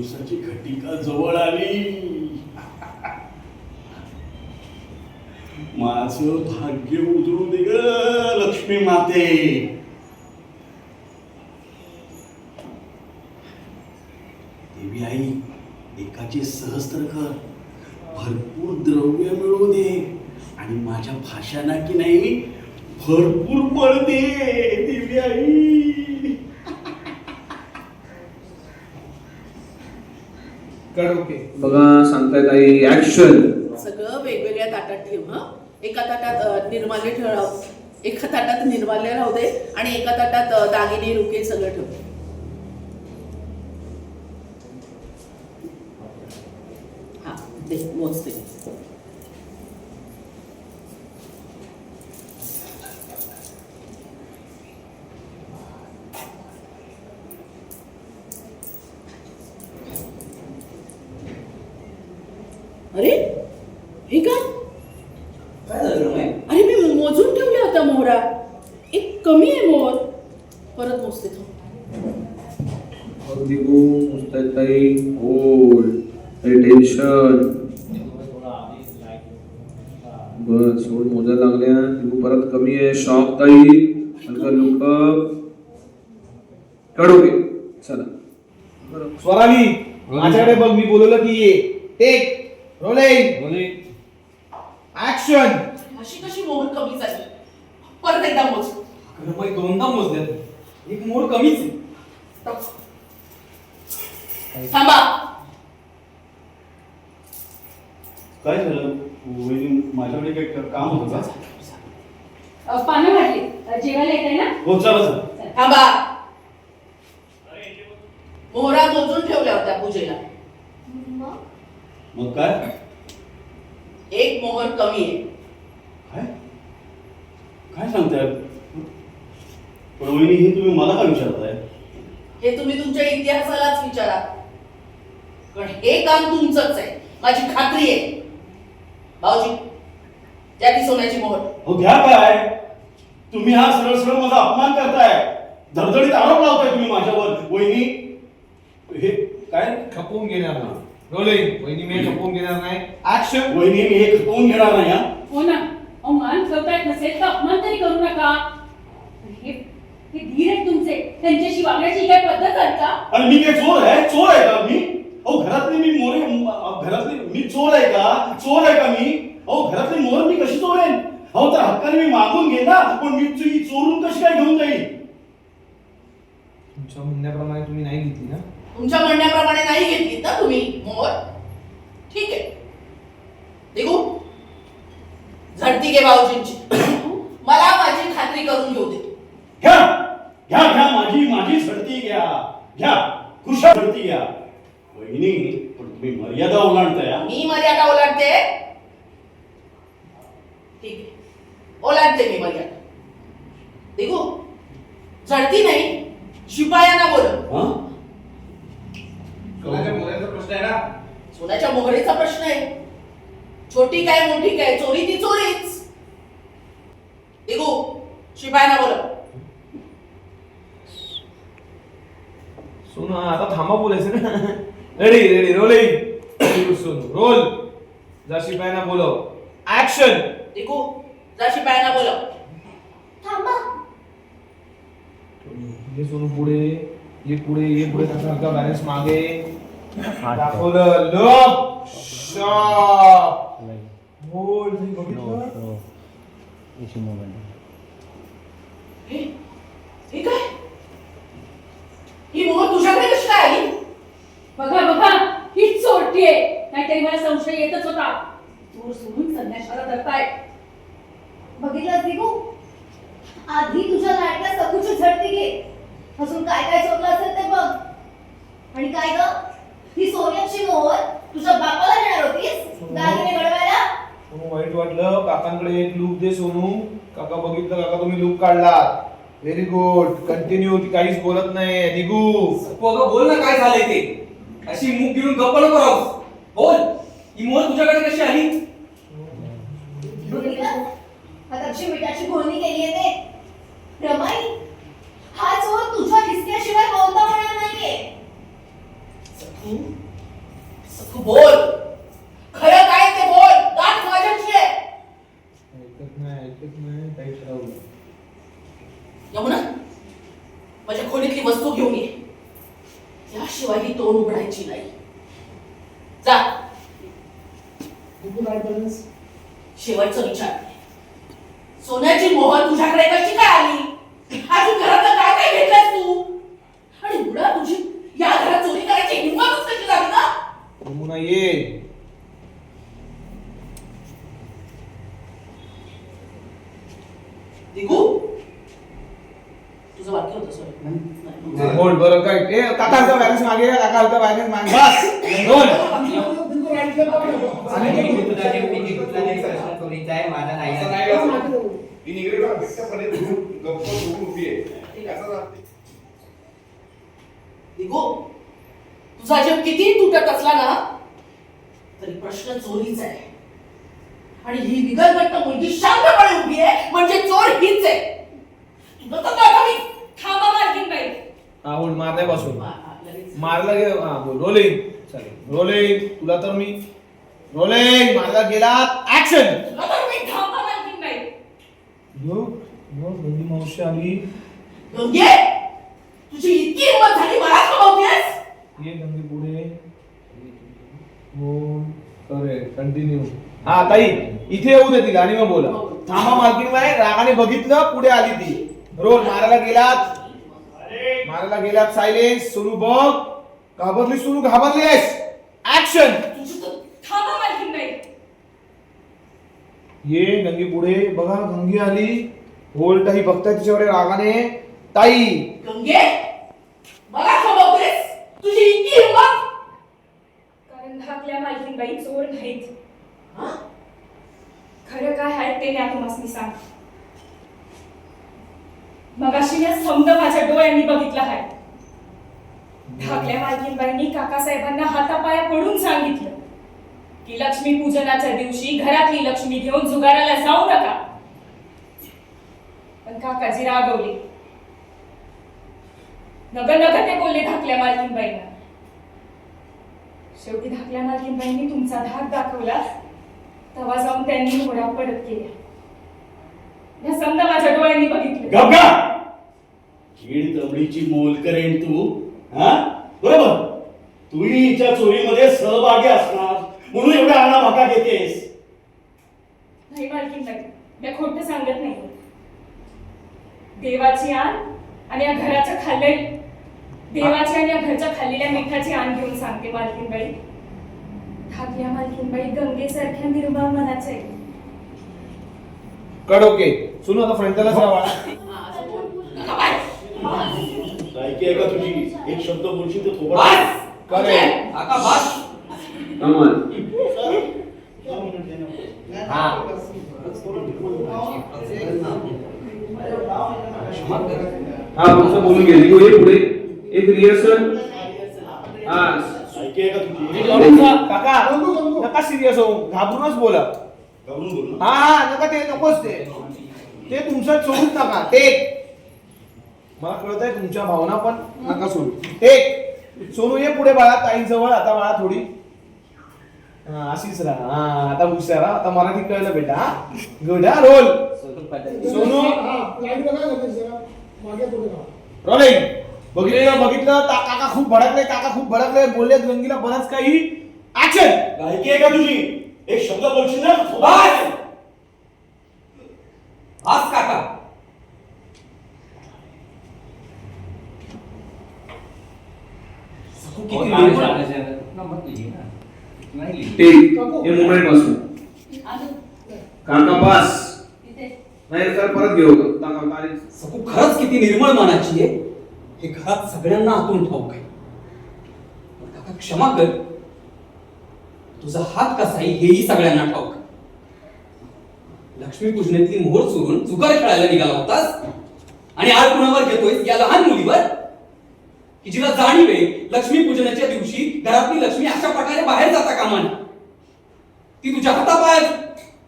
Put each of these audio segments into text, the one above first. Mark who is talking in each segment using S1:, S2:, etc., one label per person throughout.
S1: दिवसाची घटिका जवळ आली? माझ भाग्य उजळू दे ग लक्ष्मी माते. देवी आई एकाचे सहस्त्र कर. भरपूर द्रव्य मिळू दे. आणि माझ्या भाषांना की नाही भरपूर पडते दे देवी आई.
S2: कडोके.
S3: बघा सांगतायत आई ऍक्शन
S4: सगळं वेगवेगळ्या ताटात ठेव हं. एका ताटात निर्माल्य ठेव एका ताटात निर्माल्य राहू दे आणि एका ताटात अ, दागिने रुके सगळं ठेव. हा दे मोजते. अरे हे काय?
S2: काय झालं रमाई?
S4: अरे मी मोजून ठेवला होता मोहरा. एक कमी आहे मोहर. परत मोजते तो.
S3: अगदी गो मुस्ताईत ताई होल्ड टेन्शन बस सोड मोजायला लागल्या दिगू परत कमी आहे. शॉक ताई हलका लुक कडोके चला. बरं
S2: स्वराली माझ्याकडे बघ मी बोलवलं की ये. टेक. रोलिंग ऍक्शन
S4: अशी कशी मोहर कमी झाली? परत एकदा मोज.
S5: रमाई दोनदा मोजल्यात. एक मोर कमीच आहे.
S4: थांबा.
S1: काय झालं? वहिनी माझ्याकडे काही काम होतं का?
S6: पानं वाटली जेवायला येत आहे ना?
S1: हो चला. चला.
S4: थांबा. मोहरा मोजून ठेवल्या होत्या पूजेला.
S1: मग काय?
S4: एक मोहर कमी आहे.
S1: काय? काय सांगताय? पण वहिनी हे तुम्ही मला का विचारताय?
S4: हे तुम्ही तुमच्या इतिहासालाच विचारा. पण हे काम तुमचंच आहे. माझी खात्री आहे. भाऊजी द्या ती सोन्याची मोहर.
S1: हो घ्या काय तुम्ही हा सरळ सरळ माझा अपमान करताय. धडधडीत आरोप लावताय तुम्ही माझ्यावर. वहिनी हे काय?
S2: खपवून घेणार नाही रोलिंग वहिनी मी खपवून घेणार नाही. ऍक्शन
S1: वहिनी मी हे खपवून घेणार नाही हा?
S6: हो ना. अहो मान ठेवता येत नसेल तर अपमान तरी करू नका. हे हे धीर आहेत तुमचे. त्यांच्याशी वागण्याची ही काय पद्धत आहे का?
S1: आणि मी काय चोर आहे? चोर आहे का मी? अहो घरातली मी मोरे म- घरातली मी चोर आहे का? चोर आहे का मी? अहो घरातली मोर मी कशी चोरेन? अहो तर हक्काने मी मागून घे ना पण मी ती चोरून कशी काय घेऊन जाईल
S2: तुमच्या म्हणण्याप्रमाणे तुम्ही नाही घेतली ना?
S4: तुमच्या म्हणण्याप्रमाणे नाही घेतली ना तुम्ही मोहर ठीक आहे. देखू झडती घे भाऊजींची. मला माझी खात्री करून घेऊ दे.
S1: घ्या. घ्या घ्या माझी माझी झडती घ्या. घ्या. खुशा झडती घ्या. वहिनी पण तुम्ही मर्यादा ओलांडताय हा.
S4: मी मर्यादा ओलांडते. ठीक आहे. ओलांडते मी मर्यादा. देखू झडती नाही. शिपायांना बोल
S1: हा?
S2: कोणाच्या बोलायचा प्रश्न आहे ना
S4: सोन्याच्या मोहरीचा प्रश्न आहे. छोटी काय मोठी काय चोरी ती चोरीच. देखू शिपायांना बोल
S2: सोनू हा, आता थांबा बोलायचं ना. Ready ready rolling Sonu roll जा शिपायांना बोलव. ऍक्शन
S4: देखू जा शिपायांना बोल
S6: थांबा.
S2: ये सोनू पुढे ये पुढे ये पुढे. बॅलन्स मागे. दाखवलं. लप! शॉप! बोल बघितलं?
S4: हे? हे काय? ही मोहर तुझ्याकडे कशी काय आली?
S6: बघा बघा. हीच चोरटी आहे. नाहीतरी मला संशय येतच होता. चोर सोडून संन्याशाला धरताय.
S7: बघितलं दिगू आधी तुझ्या लाडक्या सखूची झडती घे. अजून काय काय चोरलं असेल ते बघ. आणि काय ग? ही सोन्याची मोहर तुझ्या बापाला देणार होतीस? दागिने घडवायला
S2: सोनू वाईट वाटलं. काकांकडे एक लूक दे सोनू. काका बघितलं काका तुम्ही लूक काढला. व्हेरी गुड कंटिन्यू ती काहीच बोलत नाही दिगू
S5: पोगा बोल ना काय झालंय ते? अशी मुख घेऊन गप्प नको राहूस बोल ही मोर तुझ्याकडे कशी आली
S7: बघितलं आता कशी मिठाची गुळणी केली आहे ते रमाई हा चोर तुझ्या हिसक्याशिवाय कोणता होणार नाहीये
S4: सखू सखू बोल खरं काय ते बोल गाठ माझ्याशी आहे
S2: ऐकत नाही ऐकत नाही काही ठरवलं
S4: यमुना माझ्या खोलीतली वस्तू घेऊन ये. याशिवाय ही तोंड उघडायची नाही. जा. शेवटचं विचार. सोन्याची मोहर तुझ्याकडे कशी काय आली? अजून घरातलं काय काय घेतलंस तू? आणि मुळात तुझी या घरात चोरी करायची हिंमतच कशी झाली ना?
S2: यमुना ये
S4: दिगू तुझं वाक्य होतं सॉरी
S2: बोल बरं काय ए काका हलका बॅलन्स मागे काका हलका बॅलन्स मागे. बस. दोन.
S4: तुझा जीव किती तुटत असला ना तरी प्रश्न चोरीचा आहे. आणि ही बिगरगट्ट मुलगी शांतपणे उभी आहे म्हणजे चोर हीच आहे. तुझं तर आता मी
S6: थांबा मालकीनबाई
S2: हा बोल मारलाय बसून. मारला गे हा बोल. रोलिंग चालेल. रोलिंग तुला तर मी रोलिंग मारला गेला ऍक्शन
S6: मालकीनबाई
S2: मावशी आली.
S4: तुझी इतकी हिंमत झाली मला थांबवतेस?
S2: ये गंगे पुढे. बोल. करे कंटिन्यू हा ताई इथे येऊ दे तिला आणि मग बोला. थांबा मालकीन रागाने बघितलं पुढे आली ती. रोल मारायला गेलात. मारायला गेलात सायलेन्स सोनू बघ. घाबरली ऍक्शन
S4: तुझी तर
S6: थांबा मालकीनबाई
S2: ये गंगी पुढे. बघा गंगी आली. होल ताई बघताय तिच्यावर रागाने. ताई.
S4: गंगे मला थांबवतेस तुझी इतकी हिंमत
S6: कारण धाकल्या मालकीनबाई चोर नाहीत
S4: हा?
S6: खरं काय आहे ते मी तुम्हाला सांग मगाशी मी समद माझ्या डोळ्यांनी बघितलं आहे. धाकल्या मालकीनबाईंनी काकासाहेबांना हातापाया पडून सांगितलं की लक्ष्मी पूजनाच्या दिवशी घरातली लक्ष्मी घेऊन जुगाराला जाऊ नका. पण काकाजी रागवले. नग नग ते बोलले धाकल्या मालकीनबाईंना शेवटी धाकल्या मालकीनबाईंनी तुमचा धाक दाखवला. तेव्हा जाऊन त्यांनी घोडा पडत केल्या. या समजा माझ्या डोळ्यांनी बघितलं.
S1: गबगा कीड तबडीची मोल करेन तू हा? बरोबर? तूही हिच्या चोरीमध्ये सहभागी असणार म्हणून एवढा आणा भाका घेतेस
S6: नाही मालकीनबाई मी खोटं सांगत नाही. देवाची आण आणि या घराच्या खाल्ले देवाची आणि या घरच्या खाल्लेल्या मिठाची आण घेऊन सांगते मालकीनबाई धाकल्या मालकीनबाई गंगेसारख्या निर्मळ मनाच्या आहेत.
S2: कड ओके. सुनू आता फ्रंटलाच.
S4: काका,
S1: ऐकी आहे का तुझी. एक शब्द बोलशील तर.
S2: करे.
S5: काका बस!
S3: कमाल. हा. तुमचं बोलून घे. निघू ये पुढे. एक रिहर्सल हा.
S1: ऐकी आहे का तुझी
S2: काका नका सिरियस हो घाबरूनच बोला.
S1: घाबरून बोल?
S2: हा हा नका ते नकोच ते. ते तुमचं सोडूच नका ते मला कळत आहे तुमच्या भावना पण नका सोडू. ते सोनू ये पुढे बाळा ताईंजवळ आता बाळा थोडी. हा अशीच राहा. हा आता हुशार हा. आता मराठी कळलं बेटा हा. गुड हा रोल सोनू. रोलिंग बघितलं बघितलं. ता- काका खूप भडकले काका खूप भडकले. बोलले गंगीला बरंच काही. ऍक्शन
S1: ऐकी आहे का तुझी? एक शब्द बोलशील ना?
S5: बस काका किती.
S3: टेक हे मुंबईत पासून. काका पास नाही तर परत घेऊ. काका
S5: खरंच किती निर्मळ मनाची आहे. हे घरात सगळ्यांना आतून ठाऊक आहे. पण काका क्षमा कर. तुझा हात कसा आहे हेही सगळ्यांना ठाऊक आहे. लक्ष्मी पूजनेतली मोहर चोरून जुगार खेळायला निघाला होतास. आणि आज कुणावर घेतोय या लहान मुलीवर. की जिला जाणीव आहे लक्ष्मी पूजनाच्या दिवशी घरातली लक्ष्मी अशा प्रकारे बाहेर जाता कामा नये. ती तुझ्या हातापाया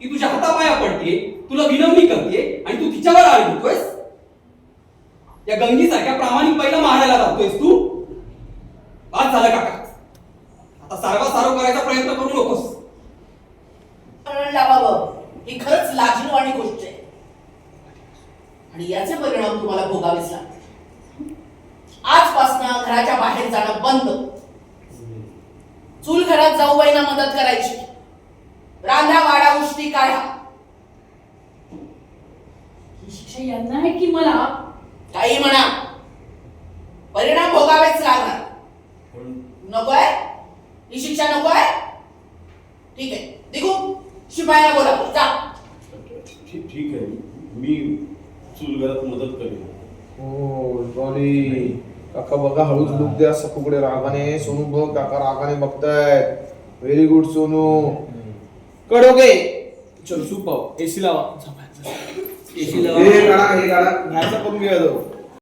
S5: ती तुझ्या हातापाया पडते तुला विनवणी करते आणि तू तिच्यावर आळ घेतोयस या गंगीसारख्या प्रामाणिक बाईला मारायला लागतोयस तू. आज झालं काका. आता सारवा सारव करायचा प्रयत्न करू नकोस.
S4: ही खरंच लाजिरवाणी गोष्ट आहे. आणि याचे परिणाम तुम्हाला भोगावेच लागतात आजपासनं घराच्या बाहेर जाणं बंद. चूल घरात जाऊ बाईंना मदत करायची. रांधा वाडा उष्टी काढा.
S6: ही शिक्षा यांना आहे की मला?
S4: काही म्हणा. परिणाम भोगावेच लागणार. नकोय ही शिक्षा नकोय ठीक आहे. देखू शिपाया बोला. जा.
S1: ठीक ठीक आहे. मी चूल घरात मदत करेन.
S2: हो डॉली काका बघा हळूच लुक द्या सपूकडे रागाने सोनू बघ काका रागाने बघतायत. Very good Sonu. कडोगे चल सूप एसी लावा.
S5: एसी
S2: हे गाडा हे गाडा बाहेरचा करून घ्या